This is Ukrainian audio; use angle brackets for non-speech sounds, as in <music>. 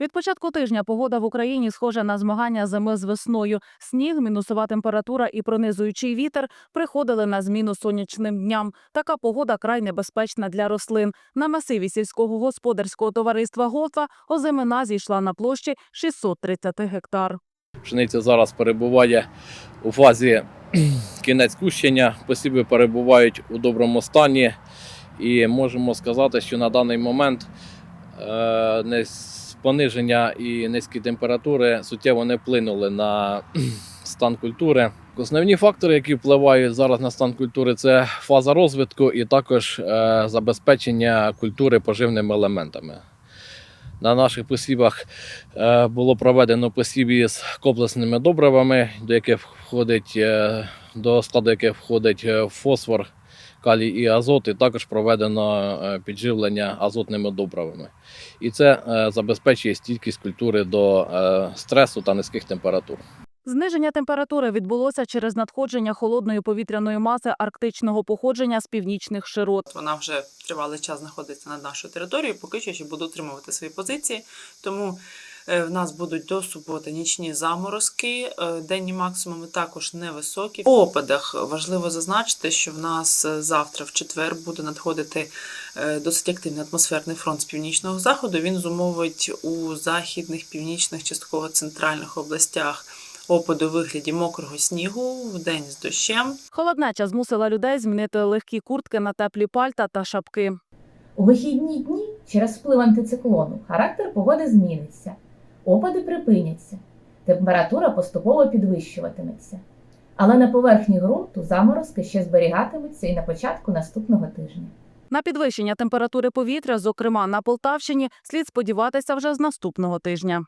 Від початку тижня погода в Україні схожа на змагання зими з весною. Сніг, мінусова температура і пронизуючий вітер приходили на зміну сонячним дням. Така погода край небезпечна для рослин. На масиві сільського господарського товариства Готва озимина зійшла на площі 630 гектар. Пшениця зараз перебуває у фазі <clears throat> кінець кущення, посіви перебувають у доброму стані, і можемо сказати, що на даний момент е, нес- пониження і низькі температури суттєво не вплинули на <clears throat> стан культури. Основні фактори, які впливають зараз на стан культури, це фаза розвитку і також е, забезпечення культури поживними елементами. На наших посівах Е, було проведено посів з комплексними добривами, до яких входить е, до складу яких входить фосфор, калій і азот, і також проведено е, підживлення азотними добривами. І це е, забезпечує стійкість культури до е, стресу та низьких температур. Зниження температури відбулося через надходження холодної повітряної маси арктичного походження з північних широт. Вона вже тривалий час знаходиться над нашою територією, поки що ще буде утримувати свої позиції. Тому в нас будуть до суботи нічні заморозки, е, денні максимуми також невисокі. По опадах важливо зазначити, що в нас е, завтра, в четвер, буде надходити е, досить активний атмосферний фронт з північного заходу. Він зумовить у західних, північних, частково центральних областях опади у вигляді мокрого снігу в день з дощем. Холоднеча змусила людей змінити легкі куртки на теплі пальта та шапки. У вихідні дні через вплив антициклону характер погоди зміниться, опади припиняться, температура поступово підвищуватиметься. Але на поверхні ґрунту заморозки ще зберігатимуться і на початку наступного тижня. На підвищення температури повітря, зокрема на Полтавщині, слід сподіватися вже з наступного тижня.